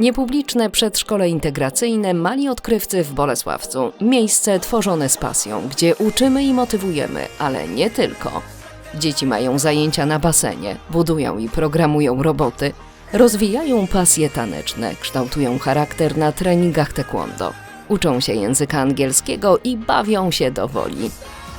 Niepubliczne przedszkole integracyjne Mali Odkrywcy w Bolesławcu. Miejsce tworzone z pasją, gdzie uczymy i motywujemy, ale nie tylko. Dzieci mają zajęcia na basenie, budują i programują roboty, rozwijają pasje taneczne, kształtują charakter na treningach taekwondo, uczą się języka angielskiego i bawią się do woli.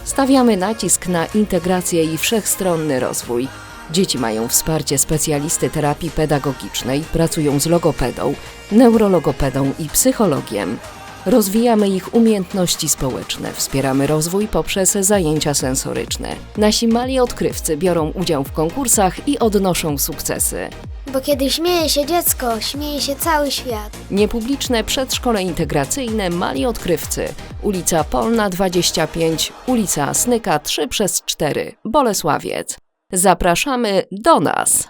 Stawiamy nacisk na integrację i wszechstronny rozwój. Dzieci mają wsparcie specjalisty terapii pedagogicznej, pracują z logopedą, neurologopedą i psychologiem. Rozwijamy ich umiejętności społeczne, wspieramy rozwój poprzez zajęcia sensoryczne. Nasi mali odkrywcy biorą udział w konkursach i odnoszą sukcesy. Bo kiedy śmieje się dziecko, śmieje się cały świat. Niepubliczne przedszkole integracyjne Mali Odkrywcy. Ulica Polna 25, ulica Snyka 3 przez 4, Bolesławiec. Zapraszamy do nas!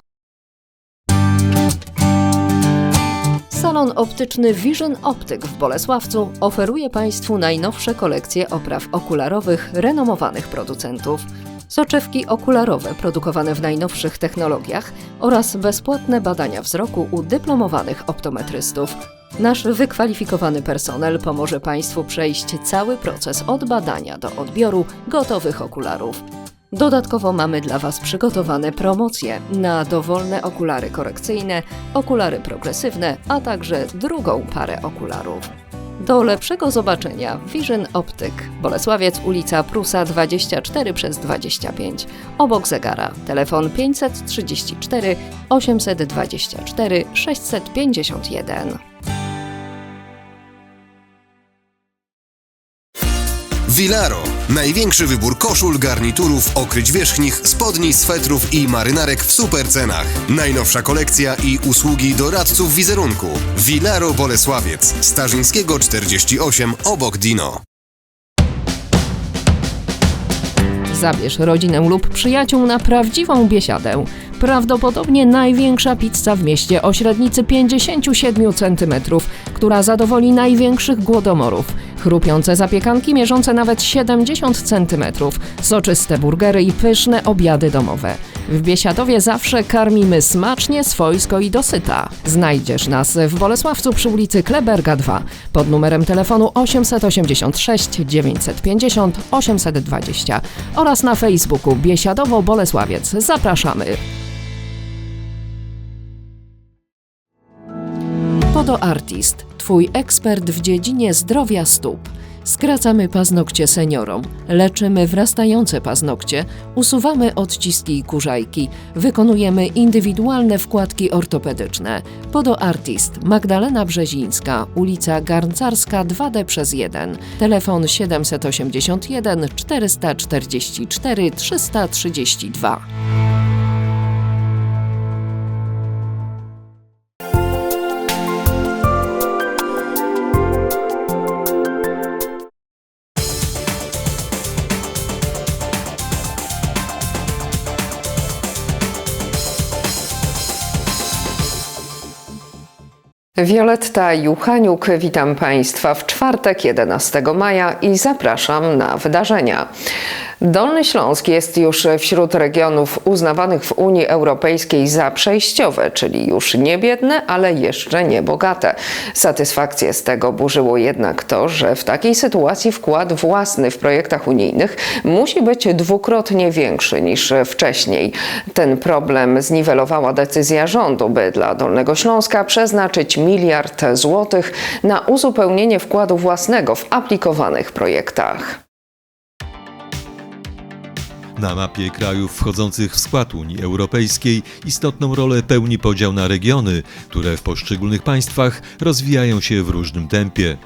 Salon optyczny Vision Optyk w Bolesławcu oferuje Państwu najnowsze kolekcje opraw okularowych renomowanych producentów. Soczewki okularowe produkowane w najnowszych technologiach oraz bezpłatne badania wzroku u dyplomowanych optometrystów. Nasz wykwalifikowany personel pomoże Państwu przejść cały proces od badania do odbioru gotowych okularów. Dodatkowo mamy dla Was przygotowane promocje na dowolne okulary korekcyjne, okulary progresywne, a także drugą parę okularów. Do lepszego zobaczenia Vision Optyk, Bolesławiec, ulica Prusa 24 przez 25, obok zegara, telefon 534 824 651. Vilaro. Największy wybór koszul, garniturów, okryć wierzchnich, spodni, swetrów i marynarek w super cenach. Najnowsza kolekcja i usługi doradców wizerunku. Vilaro Bolesławiec. Starzyńskiego 48 obok Dino. Zabierz rodzinę lub przyjaciół na prawdziwą biesiadę. Prawdopodobnie największa pizza w mieście o średnicy 57 cm, która zadowoli największych głodomorów. Chrupiące zapiekanki mierzące nawet 70 cm, soczyste burgery i pyszne obiady domowe. W Biesiadowie zawsze karmimy smacznie, swojsko i dosyta. Znajdziesz nas w Bolesławcu przy ulicy Kleberga 2 pod numerem telefonu 886 950 820 oraz na Facebooku Biesiadowo Bolesławiec. Zapraszamy! Podo Artist, Twój ekspert w dziedzinie zdrowia stóp. Skracamy paznokcie seniorom, leczymy wrastające paznokcie, usuwamy odciski i kurzajki, wykonujemy indywidualne wkładki ortopedyczne. Podo Artist, Magdalena Brzezińska, ulica Garncarska 2D przez 1, telefon 781 444 332. Wioletta Juchaniuk, witam Państwa w czwartek 11 maja i zapraszam na wydarzenia. Dolny Śląsk jest już wśród regionów uznawanych w Unii Europejskiej za przejściowe, czyli już nie biedne, ale jeszcze nie bogate. Satysfakcję z tego burzyło jednak to, że w takiej sytuacji wkład własny w projektach unijnych musi być dwukrotnie większy niż wcześniej. Ten problem zniwelowała decyzja rządu, by dla Dolnego Śląska przeznaczyć miliard złotych na uzupełnienie wkładu własnego w aplikowanych projektach. Na mapie krajów wchodzących w skład Unii Europejskiej istotną rolę pełni podział na regiony, które w poszczególnych państwach rozwijają się w różnym tempie.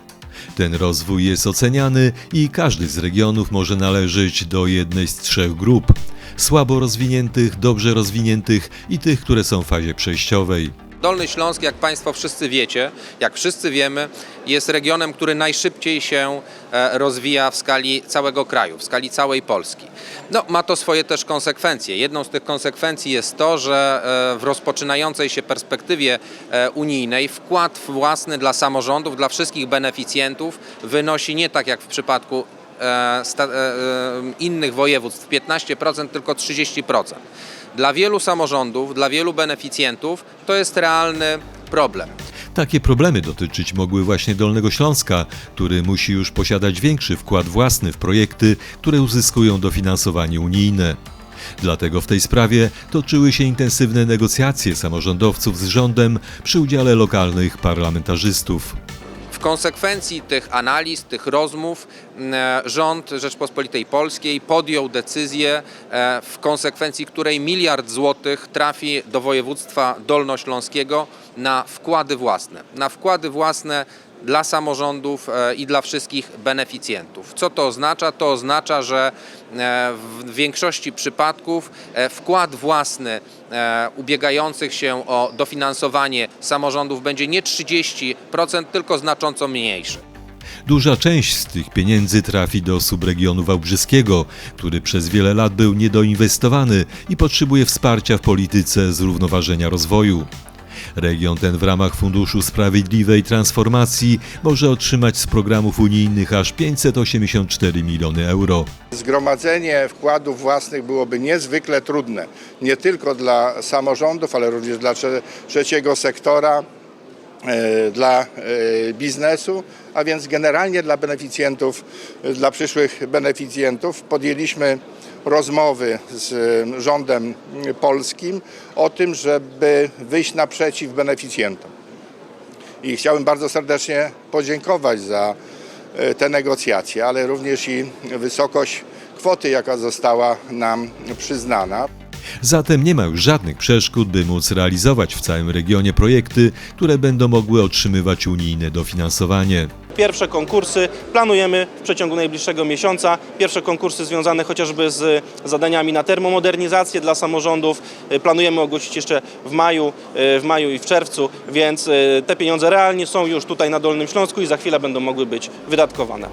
Ten rozwój jest oceniany i każdy z regionów może należeć do jednej z trzech grup: słabo rozwiniętych, dobrze rozwiniętych i tych, które są w fazie przejściowej. Dolny Śląsk, jak Państwo wszyscy wiecie, jak wszyscy wiemy, jest regionem, który najszybciej się e, rozwija w skali całego kraju, w skali całej Polski. No, ma to swoje też konsekwencje. Jedną z tych konsekwencji jest to, że e, w rozpoczynającej się perspektywie e, unijnej wkład własny dla samorządów, dla wszystkich beneficjentów wynosi nie tak jak w przypadku innych województw 15%, tylko 30%. Dla wielu samorządów, dla wielu beneficjentów to jest realny problem. Takie problemy dotyczyć mogły właśnie Dolnego Śląska, który musi już posiadać większy wkład własny w projekty, które uzyskują dofinansowanie unijne. Dlatego w tej sprawie toczyły się intensywne negocjacje samorządowców z rządem przy udziale lokalnych parlamentarzystów. Konsekwencji tych analiz, tych rozmów, e, rząd Rzeczpospolitej Polskiej podjął decyzję, e, w konsekwencji której miliard złotych trafi do województwa dolnośląskiego na wkłady własne. Na wkłady własne dla samorządów e, i dla wszystkich beneficjentów. Co to oznacza? To oznacza, że e, w większości przypadków e, wkład własny ubiegających się o dofinansowanie samorządów będzie nie 30%, tylko znacząco mniejszy. Duża część z tych pieniędzy trafi do subregionu wałbrzyskiego, który przez wiele lat był niedoinwestowany i potrzebuje wsparcia w polityce zrównoważenia rozwoju. Region ten w ramach Funduszu Sprawiedliwej Transformacji może otrzymać z programów unijnych aż 584 miliony euro. Zgromadzenie wkładów własnych byłoby niezwykle trudne, nie tylko dla samorządów, ale również dla trze- trzeciego sektora, e, dla e, biznesu, a więc generalnie dla beneficjentów, e, dla przyszłych beneficjentów. Podjęliśmy rozmowy z rządem polskim o tym, żeby wyjść naprzeciw beneficjentom. I chciałbym bardzo serdecznie podziękować za e, te negocjacje, ale również i wysokość kwoty, jaka została nam przyznana. Zatem nie ma już żadnych przeszkód, by móc realizować w całym regionie projekty, które będą mogły otrzymywać unijne dofinansowanie. Pierwsze konkursy planujemy w przeciągu najbliższego miesiąca. Pierwsze konkursy związane chociażby z zadaniami na termomodernizację dla samorządów. Y, Planujemy ogłosić jeszcze w maju, y, w maju i w czerwcu, więc y, te pieniądze realnie są już tutaj na Dolnym Śląsku i za chwilę będą mogły być wydatkowane.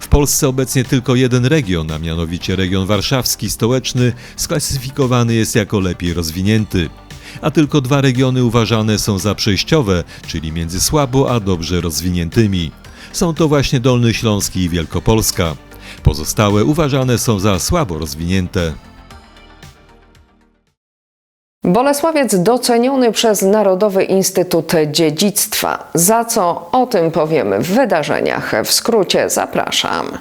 W Polsce obecnie tylko jeden region, a mianowicie region warszawski stołeczny, sklasyfikowany jest jako lepiej rozwinięty. A tylko dwa regiony uważane są za przejściowe, czyli między słabo a dobrze rozwiniętymi. Są to właśnie Dolny Śląski i Wielkopolska. Pozostałe uważane są za słabo rozwinięte. Bolesławiec doceniony przez Narodowy Instytut Dziedzictwa. Za co o tym powiemy w wydarzeniach. W skrócie zapraszam.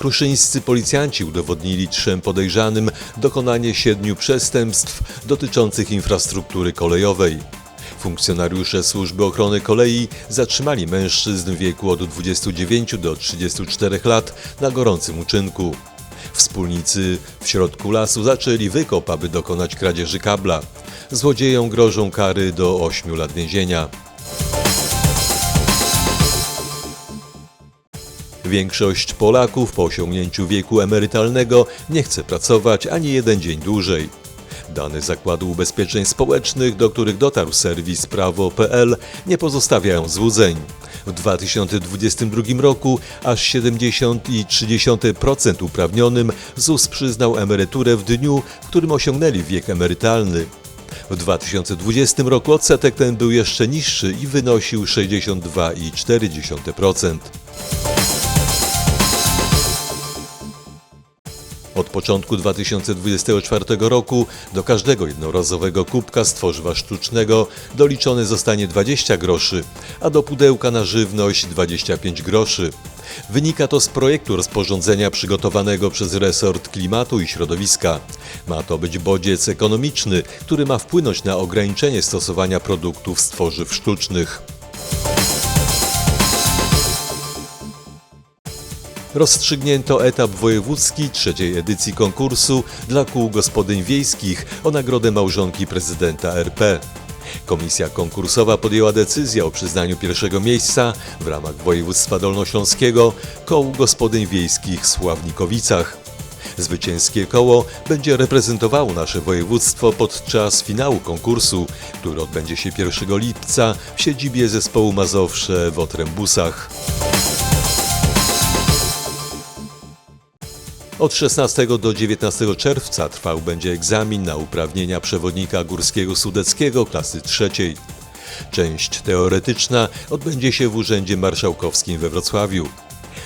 Kruszyńscy policjanci udowodnili trzem podejrzanym dokonanie siedmiu przestępstw dotyczących infrastruktury kolejowej. Funkcjonariusze Służby Ochrony Kolei zatrzymali mężczyzn w wieku od 29 do 34 lat na gorącym uczynku. Wspólnicy w środku lasu zaczęli wykop, aby dokonać kradzieży kabla. Złodziejom grożą kary do 8 lat więzienia. Większość Polaków po osiągnięciu wieku emerytalnego nie chce pracować ani jeden dzień dłużej. Dane Zakładu Ubezpieczeń Społecznych, do których dotarł serwis prawo.pl, nie pozostawiają złudzeń. W 2022 roku aż 70,3% uprawnionym ZUS przyznał emeryturę w dniu, w którym osiągnęli wiek emerytalny. W 2020 roku odsetek ten był jeszcze niższy i wynosił 62,4%. Od początku 2024 roku do każdego jednorazowego kubka z tworzywa sztucznego doliczone zostanie 20 groszy, a do pudełka na żywność 25 groszy. Wynika to z projektu rozporządzenia przygotowanego przez resort klimatu i środowiska. Ma to być bodziec ekonomiczny, który ma wpłynąć na ograniczenie stosowania produktów z tworzyw sztucznych. Rozstrzygnięto etap wojewódzki trzeciej edycji konkursu dla kół gospodyń wiejskich o nagrodę małżonki prezydenta RP. Komisja konkursowa podjęła decyzję o przyznaniu pierwszego miejsca w ramach województwa dolnośląskiego kołu gospodyń wiejskich w Sławnikowicach. Zwycięskie koło będzie reprezentowało nasze województwo podczas finału konkursu, który odbędzie się 1 lipca w siedzibie zespołu Mazowsze w Otrębusach. Od 16 do 19 czerwca trwał będzie egzamin na uprawnienia przewodnika górskiego sudeckiego klasy trzeciej. Część teoretyczna odbędzie się w Urzędzie Marszałkowskim we Wrocławiu.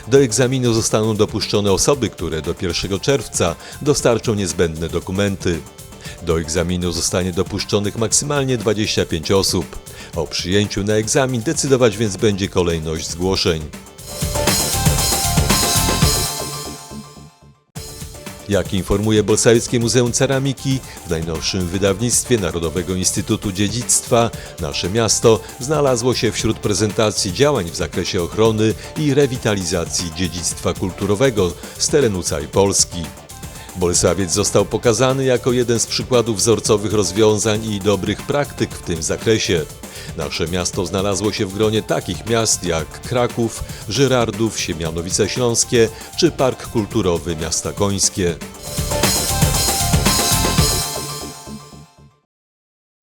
Do egzaminu zostaną dopuszczone osoby, które do 1 czerwca dostarczą niezbędne dokumenty. Do egzaminu zostanie dopuszczonych maksymalnie 25 osób. O przyjęciu na egzamin decydować więc będzie kolejność zgłoszeń. Jak informuje Bolsawickie Muzeum Ceramiki, w najnowszym wydawnictwie Narodowego Instytutu Dziedzictwa nasze miasto znalazło się wśród prezentacji działań w zakresie ochrony i rewitalizacji dziedzictwa kulturowego z terenu całej Polski. Bolsawiec został pokazany jako jeden z przykładów wzorcowych rozwiązań i dobrych praktyk w tym zakresie. Nasze miasto znalazło się w gronie takich miast jak Kraków, Żyrardów, Siemianowice Śląskie czy Park Kulturowy Miasta Końskie.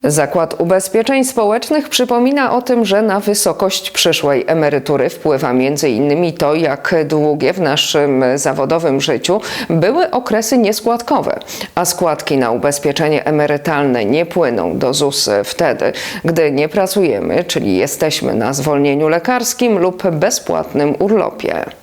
Zakład Ubezpieczeń Społecznych przypomina o tym, że na wysokość przyszłej emerytury wpływa m.in. to, jak długie w naszym zawodowym życiu były okresy nieskładkowe, a składki na ubezpieczenie emerytalne nie płyną do ZUS wtedy, gdy nie pracujemy, czyli jesteśmy na zwolnieniu lekarskim lub bezpłatnym urlopie.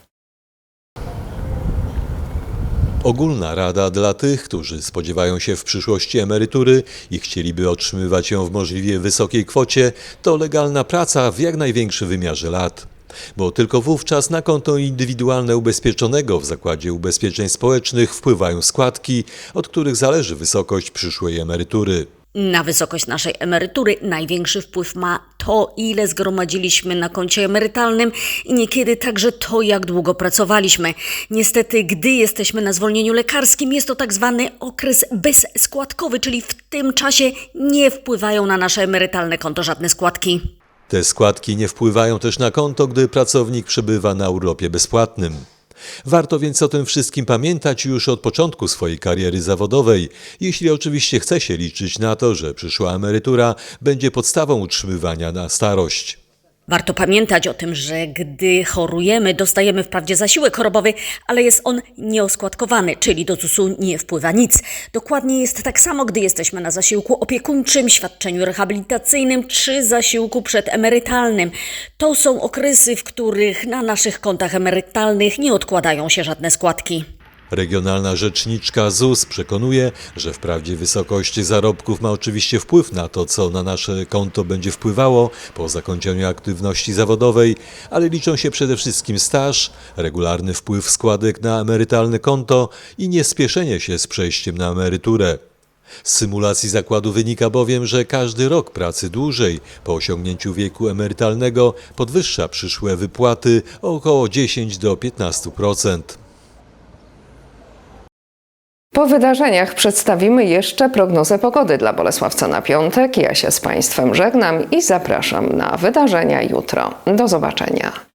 Ogólna rada dla tych, którzy spodziewają się w przyszłości emerytury i chcieliby otrzymywać ją w możliwie wysokiej kwocie, to legalna praca w jak największym wymiarze lat. Bo tylko wówczas na konto indywidualne ubezpieczonego w Zakładzie Ubezpieczeń Społecznych wpływają składki, od których zależy wysokość przyszłej emerytury. Na wysokość naszej emerytury największy wpływ ma to, ile zgromadziliśmy na koncie emerytalnym i niekiedy także to, jak długo pracowaliśmy. Niestety, gdy jesteśmy na zwolnieniu lekarskim, jest to tak zwany okres bezskładkowy, czyli w tym czasie nie wpływają na nasze emerytalne konto żadne składki. Te składki nie wpływają też na konto, gdy pracownik przebywa na urlopie bezpłatnym. Warto więc o tym wszystkim pamiętać już od początku swojej kariery zawodowej, jeśli oczywiście chce się liczyć na to, że przyszła emerytura będzie podstawą utrzymywania na starość. Warto pamiętać o tym, że gdy chorujemy, dostajemy wprawdzie zasiłek chorobowy, ale jest on nieoskładkowany, czyli do ZUS-u nie wpływa nic. Dokładnie jest tak samo, gdy jesteśmy na zasiłku opiekuńczym, świadczeniu rehabilitacyjnym czy zasiłku przedemerytalnym. To są okresy, w których na naszych kontach emerytalnych nie odkładają się żadne składki. Regionalna rzeczniczka ZUS przekonuje, że wprawdzie wysokość zarobków ma oczywiście wpływ na to, co na nasze konto będzie wpływało po zakończeniu aktywności zawodowej, ale liczą się przede wszystkim staż, regularny wpływ składek na emerytalne konto i niespieszenie się z przejściem na emeryturę. Z symulacji zakładu wynika bowiem, że każdy rok pracy dłużej po osiągnięciu wieku emerytalnego podwyższa przyszłe wypłaty o około 10 do 15%. Po wydarzeniach przedstawimy jeszcze prognozę pogody dla Bolesławca na piątek. Ja się z Państwem żegnam i zapraszam na wydarzenia jutro. Do zobaczenia.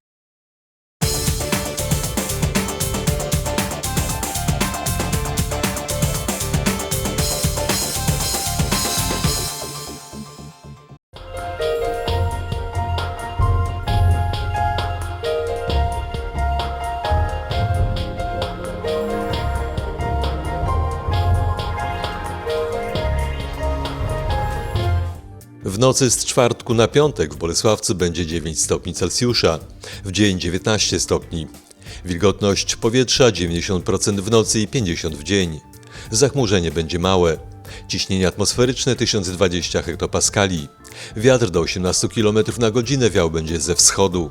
Nocy z czwartku na piątek w Bolesławcu będzie 9 stopni Celsjusza, w dzień 19 stopni. Wilgotność powietrza 90% w nocy i 50% w dzień. Zachmurzenie będzie małe. Ciśnienie atmosferyczne 1020 hektopaskali. Wiatr do 18 km na godzinę wiał będzie ze wschodu.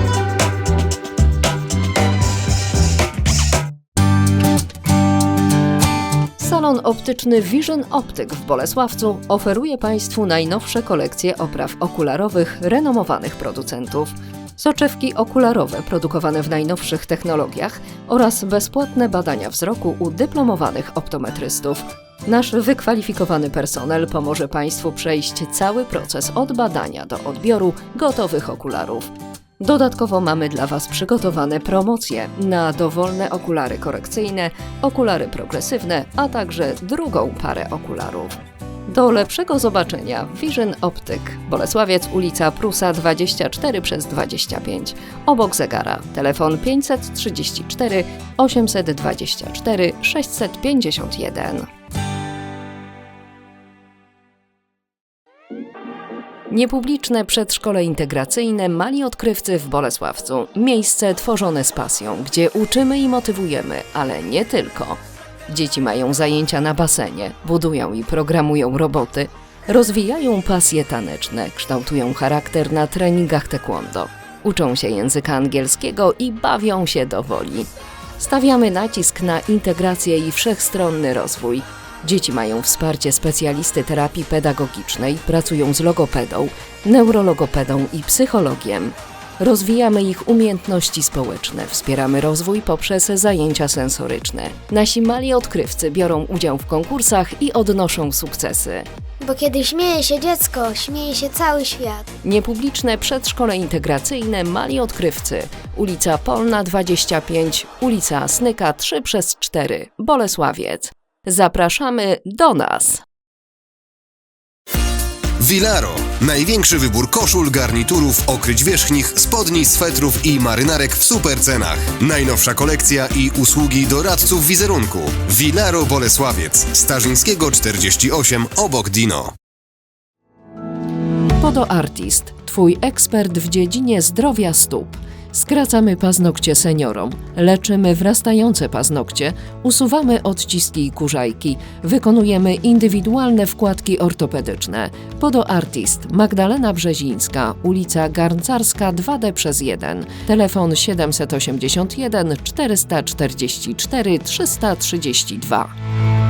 Salon optyczny Vision Optyk w Bolesławcu oferuje Państwu najnowsze kolekcje opraw okularowych renomowanych producentów. Soczewki okularowe produkowane w najnowszych technologiach oraz bezpłatne badania wzroku u dyplomowanych optometrystów. Nasz wykwalifikowany personel pomoże Państwu przejść cały proces od badania do odbioru gotowych okularów. Dodatkowo mamy dla Was przygotowane promocje na dowolne okulary korekcyjne, okulary progresywne, a także drugą parę okularów. Do lepszego zobaczenia Vision Optyk, Bolesławiec, ulica Prusa 24 przez 25, obok zegara, telefon 534 824 651. Niepubliczne przedszkole integracyjne Mali Odkrywcy w Bolesławcu. Miejsce tworzone z pasją, gdzie uczymy i motywujemy, ale nie tylko. Dzieci mają zajęcia na basenie, budują i programują roboty, rozwijają pasje taneczne, kształtują charakter na treningach taekwondo, uczą się języka angielskiego i bawią się do woli. Stawiamy nacisk na integrację i wszechstronny rozwój. Dzieci mają wsparcie specjalisty terapii pedagogicznej, pracują z logopedą, neurologopedą i psychologiem. Rozwijamy ich umiejętności społeczne, wspieramy rozwój poprzez zajęcia sensoryczne. Nasi mali odkrywcy biorą udział w konkursach i odnoszą sukcesy. Bo kiedy śmieje się dziecko, śmieje się cały świat. Niepubliczne przedszkole integracyjne Mali Odkrywcy, ulica Polna 25, ulica Snyka 3 przez 4, Bolesławiec. Zapraszamy do nas! Vilaro. Największy wybór koszul, garniturów, okryć wierzchnich, spodni, swetrów i marynarek w super cenach. Najnowsza kolekcja i usługi doradców wizerunku. Vilaro Bolesławiec. Starzyńskiego 48 obok Dino. Podo Artist, Twój ekspert w dziedzinie zdrowia stóp. Skracamy paznokcie seniorom, leczymy wrastające paznokcie, usuwamy odciski i kurzajki, wykonujemy indywidualne wkładki ortopedyczne. Podo Artist, Magdalena Brzezińska, ulica Garncarska 2D przez 1, telefon 781 444 332.